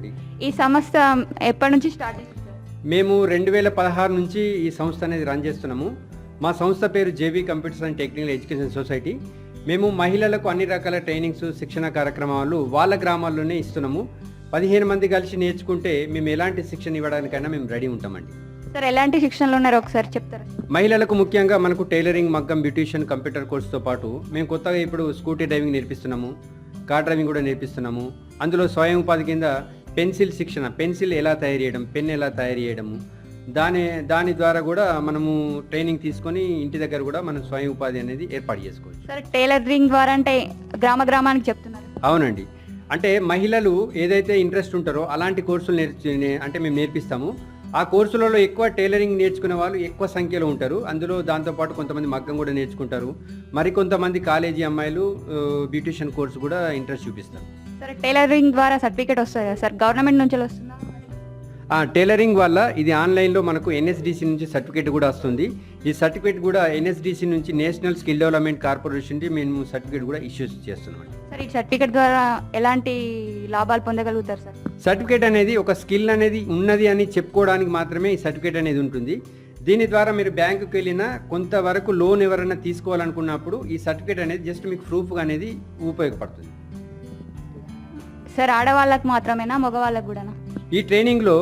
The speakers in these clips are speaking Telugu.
అవునండి ఈ సంస్థ ఎప్పటి నుంచి స్టార్ట్? మేము రెండు వేల పదహారు నుంచి ఈ సంస్థ అనేది రన్ చేస్తున్నాము. మా సంస్థ పేరు JB Computers and Technical Education Society. మేము మహిళలకు అన్ని రకాల ట్రైనింగ్స్ శిక్షణ కార్యక్రమాలు వాళ్ళ గ్రామాల్లోనే ఇస్తున్నాము. పదిహేను మంది కలిసి నేర్చుకుంటే మేము ఎలాంటి శిక్షణ ఇవ్వడానికైనా మేము రెడీ ఉంటామండి. సార్ ఎలాంటి శిక్షణలు ఉన్నారో ఒకసారి చెప్తారా? మహిళలకు ముఖ్యంగా మనకు టైలరింగ్ మగ్గం బ్యూటిషియన్ కంప్యూటర్ కోర్సుతో పాటు మేము కొత్తగా ఇప్పుడు స్కూటీ డ్రైవింగ్ నేర్పిస్తున్నాము కార్ డ్రైవింగ్ కూడా నేర్పిస్తున్నాము. అందులో స్వయం ఉపాధి కింద పెన్సిల్ శిక్షణ పెన్సిల్ ఎలా తయారు చేయడం పెన్ ఎలా తయారు చేయడము. దాని దాని ద్వారా కూడా మనము ట్రైనింగ్ తీసుకొని ఇంటి దగ్గర కూడా మనం స్వయం ఉపాధి అనేది ఏర్పాటు చేసుకోవచ్చు. సార్ టైలరింగ్ ద్వారా అంటే గ్రామ గ్రామానికి చెప్తున్నారు. అవునండి. అంటే మహిళలు ఏదైతే ఇంట్రెస్ట్ ఉంటారో అలాంటి కోర్సులు నేర్చి అంటే మేము నేర్పిస్తాము. ఆ కోర్సులలో ఎక్కువ టైలరింగ్ నేర్చుకునే వాళ్ళు ఎక్కువ సంఖ్యలో ఉంటారు. అందులో దాంతోపాటు కొంతమంది మగ్గం కూడా నేర్చుకుంటారు. మరి కొంతమంది కాలేజీ అమ్మాయిలు బ్యూటిషియన్ కోర్సు కూడా ఇంట్రెస్ట్ చూపిస్తారు. సార్ టైలరింగ్ ద్వారా సర్టిఫికేట్ వస్తుంది కదా సార్? గవర్నమెంట్ నుంచి వస్తుంది? టైలరింగ్ వల్ల ఇది ఆన్లైన్లో మనకు ఎన్ఎస్డిసి నుంచి సర్టిఫికేట్ కూడా వస్తుంది. ఈ సర్టిఫికేట్ కూడా ఎన్ఎస్డిసి నుంచి నేషనల్ స్కిల్ డెవలప్మెంట్ కార్పొరేషన్ మేము సర్టిఫికేట్ కూడా ఇష్యూస్ చేస్తున్నాం. సార్ ఈ సర్టిఫికేట్ ద్వారా ఎలాంటి లాభాలు పొందగలుగుతారు సార్? సర్టిఫికేట్ అనేది ఒక స్కిల్ అనేది ఉన్నది అని చెప్పుకోవడానికి మాత్రమే ఈ సర్టిఫికేట్ అనేది ఉంటుంది. దీని ద్వారా మీరు బ్యాంకుకి వెళ్ళినా కొంతవరకు లోన్ ఎవరైనా తీసుకోవాలనుకున్నప్పుడు ఈ సర్టిఫికేట్ అనేది జస్ట్ మీకు ప్రూఫ్ అనేది ఉపయోగపడుతుంది. సార్ ఆడవాళ్ళకి మాత్రమేనా మగవాళ్ళకి కూడానా? ఈ ట్రైనింగ్లో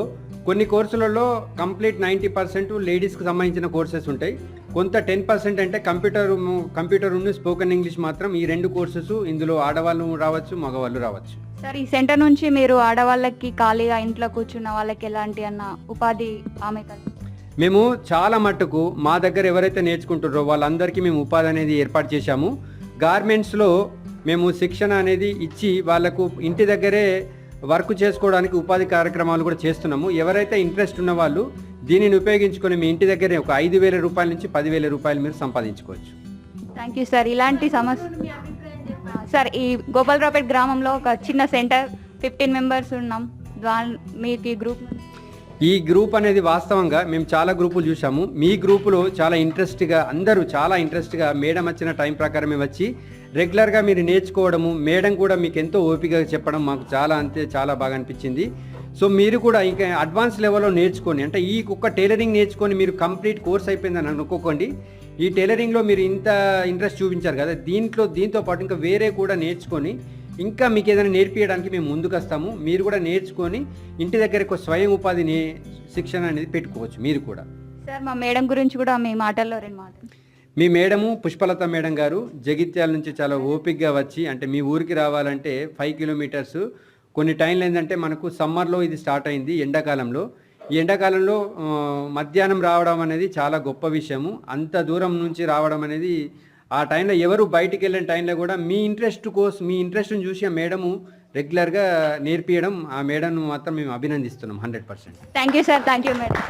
కొన్ని కోర్సులలో కంప్లీట్ నైంటీ పర్సెంట్ లేడీస్కి సంబంధించిన కోర్సెస్ ఉంటాయి. కొంత టెన్ పర్సెంట్ అంటే కంప్యూటర్ కంప్యూటర్ స్పోకెన్ ఇంగ్లీష్ మాత్రం ఈ రెండు కోర్సెస్ ఇందులో ఆడవాళ్ళు రావచ్చు మగవాళ్ళు రావచ్చు. సార్ ఈ సెంటర్ నుంచి మీరు ఆడవాళ్ళకి ఖాళీగా ఇంట్లో కూర్చున్న వాళ్ళకి ఎలాంటి అన్న ఉపాధి ఆమె మేము చాలా మట్టుకు మా దగ్గర ఎవరైతే నేర్చుకుంటారో వాళ్ళందరికీ మేము ఉపాధి అనేది ఏర్పాటు చేశాము. గార్మెంట్స్లో మేము శిక్షణ అనేది ఇచ్చి వాళ్ళకు ఇంటి దగ్గరే వర్క్ చేసుకోవడానికి ఉపాధి కార్యక్రమాలు కూడా చేస్తున్నాము. ఎవరైతే ఇంట్రెస్ట్ ఉన్న వాళ్ళు దీనిని ఉపయోగించుకొని మీ ఇంటి దగ్గరే ఒక ఐదు వేల రూపాయల నుంచి పదివేల రూపాయలు మీరు సంపాదించుకోవచ్చు. థ్యాంక్ యూ సార్ ఇలాంటి సమస్య సార్ ఈ గోపాలరావుపేట గ్రామంలో ఒక చిన్న సెంటర్ ఫిఫ్టీన్ మెంబర్స్ ఉన్నాం. మీకు ఈ గ్రూప్ ఈ గ్రూప్ అనేది వాస్తవంగా మేము చాలా గ్రూపులు చూసాము మీ గ్రూపులో చాలా ఇంట్రెస్ట్గా అందరూ చాలా ఇంట్రెస్ట్గా మేడం వచ్చిన టైం ప్రకారమే వచ్చి రెగ్యులర్గా మీరు నేర్చుకోవడము మేడం కూడా మీకు ఎంతో ఓపికగా చెప్పడం మాకు చాలా అంతే చాలా బాగా అనిపించింది. సో మీరు కూడా ఇంకా అడ్వాన్స్ లెవెల్లో నేర్చుకొని అంటే ఈ ఒక్క టైలరింగ్ నేర్చుకొని మీరు కంప్లీట్ కోర్స్ అయిపోయిందని అనుకోకండి. ఈ టైలరింగ్లో మీరు ఇంత ఇంట్రెస్ట్ చూపించారు కదా దీంట్లో దీంతో పాటు ఇంకా వేరే కూడా నేర్చుకొని ఇంకా మీకు ఏదైనా నేర్పించడానికి మేము ముందుకు వస్తాము మీరు కూడా నేర్చుకొని ఇంటి దగ్గర ఒక స్వయం ఉపాధి నే శిక్షణ అనేది పెట్టుకోవచ్చు మీరు కూడా. సార్ మా మేడం గురించి కూడా మీ మాటల్లో రెండు మాటలు. మీ మేడము పుష్పలత మేడం గారు జగిత్యాల నుంచి చాలా ఓపిక్గా వచ్చి అంటే మీ ఊరికి రావాలంటే ఫైవ్ కిలోమీటర్స్. కొన్ని టైంలు ఏంటంటే మనకు సమ్మర్లో ఇది స్టార్ట్ అయింది ఎండాకాలంలో. ఈ ఎండాకాలంలో మధ్యాహ్నం రావడం అనేది చాలా గొప్ప విషయము. అంత దూరం నుంచి రావడం అనేది ఆ టైంలో ఎవరు బయటికి వెళ్ళిన టైంలో కూడా మీ ఇంట్రెస్ట్ కోసం మీ ఇంట్రెస్ట్ని చూసి ఆ మేడము రెగ్యులర్గా నేర్పించడం ఆ మేడంను మాత్రం మేము అభినందిస్తున్నాం hundred percent. Thank you sir thank you madam.